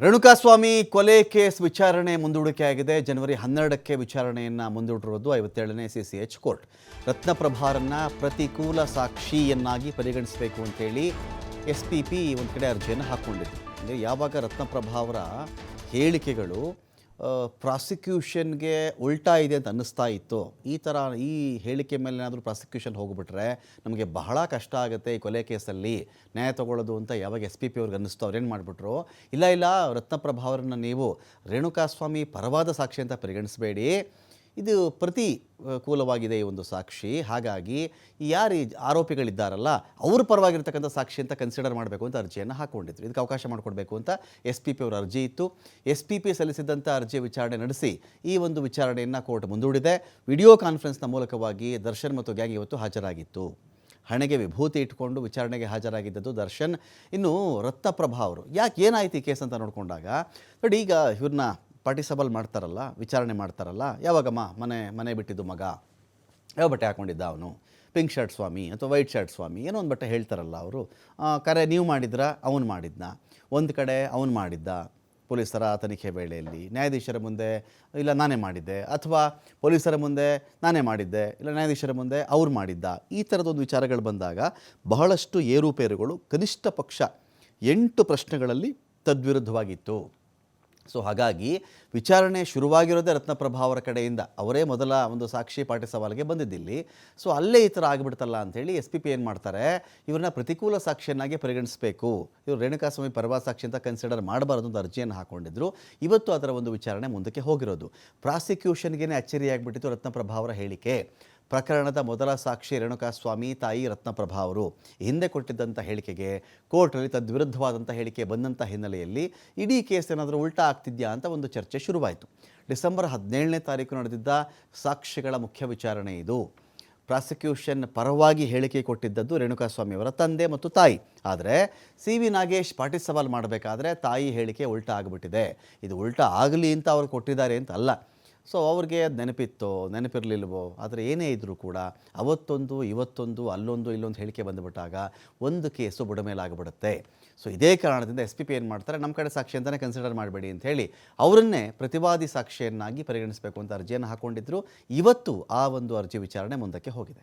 ರೇಣುಕಾಸ್ವಾಮಿ ಕೊಲೆ ಕೇಸ್ ವಿಚಾರಣೆ ಮುಂದೂಡಿಕೆಯಾಗಿದೆ. ಜನವರಿ ಹನ್ನೆರಡಕ್ಕೆ ವಿಚಾರಣೆಯನ್ನು ಮುಂದೂಡಿರುವುದು ಐವತ್ತೇಳನೇ ಸಿ ಸಿ ಎಚ್ ಕೋರ್ಟ್. ರತ್ನಪ್ರಭಾರನ್ನ ಪ್ರತಿಕೂಲ ಸಾಕ್ಷಿಯನ್ನಾಗಿ ಪರಿಗಣಿಸಬೇಕು ಅಂತೇಳಿ ಎಸ್ ಪಿ ಪಿ ಒಂದು ಕಡೆ ಅರ್ಜಿಯನ್ನು ಹಾಕ್ಕೊಂಡಿದ್ರು ಯಾವಾಗ ರತ್ನಪ್ರಭಾ ಅವರ ಹೇಳಿಕೆಗಳು ಪ್ರಾಸಿಕ್ಯೂಷನ್ಗೆ ಉಲ್ಟಾ ಇದೆ ಅಂತ ಅನ್ನಿಸ್ತಾ ಇತ್ತು. ಈ ಥರ ಈ ಹೇಳಿಕೆ ಮೇಲೆ ಏನಾದರೂ ಪ್ರಾಸಿಕ್ಯೂಷನ್ ಹೋಗ್ಬಿಟ್ರೆ ನಮಗೆ ಬಹಳ ಕಷ್ಟ ಆಗುತ್ತೆ ಈ ಕೊಲೆ ಕೇಸಲ್ಲಿ. ನ್ಯಾಯ ತಗೊಳ್ಳೋದು ಅಂತ ಯಾವಾಗ ಎಸ್ ಪಿ ಪಿ ಅವ್ರಿಗೆ ಅನ್ನಿಸ್ತು ಅವ್ರೇನು ಮಾಡಿಬಿಟ್ರು? ಇಲ್ಲ ಇಲ್ಲ ರತ್ನಪ್ರಭಾ ಅವರನ್ನು ನೀವು ರೇಣುಕಾಸ್ವಾಮಿ ಪರವಾದ ಸಾಕ್ಷಿ ಅಂತ ಪರಿಗಣಿಸಬೇಡಿ. ಇದು ಪ್ರತಿ ಕೂಲವಾಗಿದೆ ಈ ಒಂದು ಸಾಕ್ಷಿ. ಹಾಗಾಗಿ ಯಾರು ಆರೋಪಿಗಳಿದ್ದಾರಲ್ಲ, ಅವ್ರ ಪರವಾಗಿರ್ತಕ್ಕಂಥ ಸಾಕ್ಷಿ ಅಂತ ಕನ್ಸಿಡರ್ ಮಾಡಬೇಕು ಅಂತ ಅರ್ಜಿಯನ್ನು ಹಾಕ್ಕೊಂಡಿದ್ರು ಇದಕ್ಕೆ ಅವಕಾಶ ಮಾಡಿಕೊಡ್ಬೇಕು ಅಂತ ಎಸ್ ಪಿ ಪಿ ಅವರ ಅರ್ಜಿ ಇತ್ತು. ಎಸ್ ಪಿ ಪಿ ಸಲ್ಲಿಸಿದಂಥ ಅರ್ಜಿ ವಿಚಾರಣೆ ನಡೆಸಿ ಈ ಒಂದು ವಿಚಾರಣೆಯನ್ನು ಕೋರ್ಟ್ ಮುಂದೂಡಿದೆ. ವಿಡಿಯೋ ಕಾನ್ಫರೆನ್ಸ್ನ ಮೂಲಕವಾಗಿ ದರ್ಶನ್ ಮತ್ತು ಗ್ಯಾಂಗ್ ಇವತ್ತು ಹಾಜರಾಗಿತ್ತು. ಹಣೆಗೆ ವಿಭೂತಿ ಇಟ್ಕೊಂಡು ವಿಚಾರಣೆಗೆ ಹಾಜರಾಗಿದ್ದದ್ದು ದರ್ಶನ್. ಇನ್ನು ರತ್ನಪ್ರಭಾ ಅವರು, ಯಾಕೆ ಏನಾಯ್ತು ಈ ಕೇಸ್ ಅಂತ ನೋಡಿಕೊಂಡಾಗ, ನೋಡಿ ಈಗ ಇವ್ರನ್ನ ಪಾರ್ಟಿಸಬಲ್ ಮಾಡ್ತಾರಲ್ಲ, ವಿಚಾರಣೆ ಮಾಡ್ತಾರಲ್ಲ ಯಾವಾಗಮ್ಮ ಮನೆ ಮನೆ ಬಿಟ್ಟಿದ್ದು ಮಗ, ಯಾವ ಬಟ್ಟೆ ಹಾಕ್ಕೊಂಡಿದ್ದ ಅವನು ಪಿಂಕ್ ಶರ್ಟ್ ಸ್ವಾಮಿ ಅಥವಾ ವೈಟ್ ಶರ್ಟ್ ಸ್ವಾಮಿ, ಏನೋ ಒಂದು ಬಟ್ಟೆ ಹೇಳ್ತಾರಲ್ಲ ಅವರು ಕರೆ ನೀವು ಮಾಡಿದ್ರ, ಅವನು ಮಾಡಿದ್ನ, ಒಂದು ಕಡೆ ಅವನು ಮಾಡಿದ್ದ, ಪೊಲೀಸರ ತನಿಖೆ ವೇಳೆಯಲ್ಲಿ, ನ್ಯಾಯಾಧೀಶರ ಮುಂದೆ, ಇಲ್ಲ ನಾನೇ ಮಾಡಿದ್ದೆ, ಅಥವಾ ಪೊಲೀಸರ ಮುಂದೆ ನಾನೇ ಮಾಡಿದ್ದೆ, ಇಲ್ಲ ನ್ಯಾಯಾಧೀಶರ ಮುಂದೆ ಅವ್ರು ಮಾಡಿದ್ದ, ಈ ಥರದೊಂದು ವಿಚಾರಗಳು ಬಂದಾಗ ಬಹಳಷ್ಟು ಏರುಪೇರುಗಳು ಕನಿಷ್ಠ ಪಕ್ಷ ಎಂಟು ಪ್ರಶ್ನೆಗಳಲ್ಲಿ ತದ್ವಿರುದ್ಧವಾಗಿತ್ತು. ಸೊ ಹಾಗಾಗಿ ವಿಚಾರಣೆ ಶುರುವಾಗಿರೋದೇ ರತ್ನಪ್ರಭಾ ಅವರ ಕಡೆಯಿಂದ. ಅವರೇ ಮೊದಲ ಒಂದು ಸಾಕ್ಷಿ ಪಾಠ ಸವಾಲಿಗೆ ಬಂದಿದ್ದಿಲ್ಲಿ. ಸೊ ಅಲ್ಲೇ ಈ ಥರ ಆಗಿಬಿಡ್ತಲ್ಲ ಅಂಥೇಳಿ ಎಸ್ ಪಿ ಪಿ ಏನು ಮಾಡ್ತಾರೆ, ಇವ್ರನ್ನ ಪ್ರತಿಕೂಲ ಸಾಕ್ಷಿಯನ್ನಾಗಿ ಪರಿಗಣಿಸಬೇಕು. ಇವರು ರೇಣುಕಾಸ್ವಾಮಿ ಪರವಾ ಸಾಕ್ಷಿ ಅಂತ ಕನ್ಸಿಡರ್ ಮಾಡಬಾರ್ದು ಅಂತ ಅರ್ಜಿಯನ್ನು ಹಾಕೊಂಡಿದ್ರು. ಇವತ್ತು ಅದರ ಒಂದು ವಿಚಾರಣೆ ಮುಂದಕ್ಕೆ ಹೋಗಿರೋದು. ಪ್ರಾಸಿಕ್ಯೂಷನ್ಗೇನೆ ಅಚ್ಚರಿಯಾಗಿಬಿಟ್ಟಿತ್ತು ರತ್ನಪ್ರಭಾ ಅವರ ಹೇಳಿಕೆ. ಪ್ರಕರಣದ ಮೊದಲ ಸಾಕ್ಷಿ ರೇಣುಕಾಸ್ವಾಮಿ, ತಾಯಿ ರತ್ನಪ್ರಭಾ ಅವರು ಹಿಂದೆ ಕೊಟ್ಟಿದ್ದಂಥ ಹೇಳಿಕೆಗೆ ಕೋರ್ಟ್ನಲ್ಲಿ ತದ್ವಿರುದ್ಧವಾದಂಥ ಹೇಳಿಕೆ ಬಂದಂಥ ಹಿನ್ನೆಲೆಯಲ್ಲಿ ಇಡೀ ಕೇಸ್ ಏನಾದರೂ ಉಲ್ಟಾ ಆಗ್ತಿದ್ಯಾ ಅಂತ ಒಂದು ಚರ್ಚೆ ಶುರುವಾಯಿತು. ಡಿಸೆಂಬರ್ ಹದಿನೇಳನೇ ತಾರೀಕು ನಡೆದಿದ್ದ ಸಾಕ್ಷಿಗಳ ಮುಖ್ಯ ವಿಚಾರಣೆ ಇದು. ಪ್ರಾಸಿಕ್ಯೂಷನ್ ಪರವಾಗಿ ಹೇಳಿಕೆ ಕೊಟ್ಟಿದ್ದದ್ದು ರೇಣುಕಾಸ್ವಾಮಿ ಅವರ ತಂದೆ ಮತ್ತು ತಾಯಿ. ಆದರೆ ಸಿ ವಿ ನಾಗೇಶ್ ಪಾಟಿ ಸವಾಲ್ ಮಾಡಬೇಕಾದ್ರೆ ತಾಯಿ ಹೇಳಿಕೆ ಉಲ್ಟಾ ಆಗಿಬಿಟ್ಟಿದೆ. ಇದು ಉಲ್ಟಾ ಆಗಲಿ ಅಂತ ಅವರು ಕೊಟ್ಟಿದ್ದಾರೆ ಅಂತ ಅಲ್ಲ. ಸೊ ಅವ್ರಿಗೆ ಅದು ನೆನಪಿತ್ತೋ, ನೆನಪಿರಲಿಲ್ವೋ ಆದರೆ ಏನೇ ಇದ್ದರೂ ಕೂಡ ಅವತ್ತೊಂದು, ಇವತ್ತೊಂದು, ಅಲ್ಲೊಂದು, ಇಲ್ಲೊಂದು ಹೇಳಿಕೆ ಬಂದುಬಿಟ್ಟಾಗ ಒಂದು ಕೇಸು ಬುಡಮೇಲಾಗ್ಬಿಡುತ್ತೆ ಸೊ ಇದೇ ಕಾರಣದಿಂದ ಎಸ್ ಪಿ ಪಿ ಏನು ಮಾಡ್ತಾರೆ, ನಮ್ಮ ಕಡೆ ಸಾಕ್ಷಿ ಅಂತಲೇ ಕನ್ಸಿಡರ್ ಮಾಡಬೇಡಿ ಅಂತ ಹೇಳಿ ಅವರನ್ನೇ ಪ್ರತಿವಾದಿ ಸಾಕ್ಷಿಯನ್ನಾಗಿ ಪರಿಗಣಿಸಬೇಕು ಅಂತ ಅರ್ಜಿಯನ್ನು ಹಾಕ್ಕೊಂಡಿದ್ದರು ಇವತ್ತು ಆ ಒಂದು ಅರ್ಜಿ ವಿಚಾರಣೆ ಮುಂದಕ್ಕೆ ಹೋಗಿದೆ.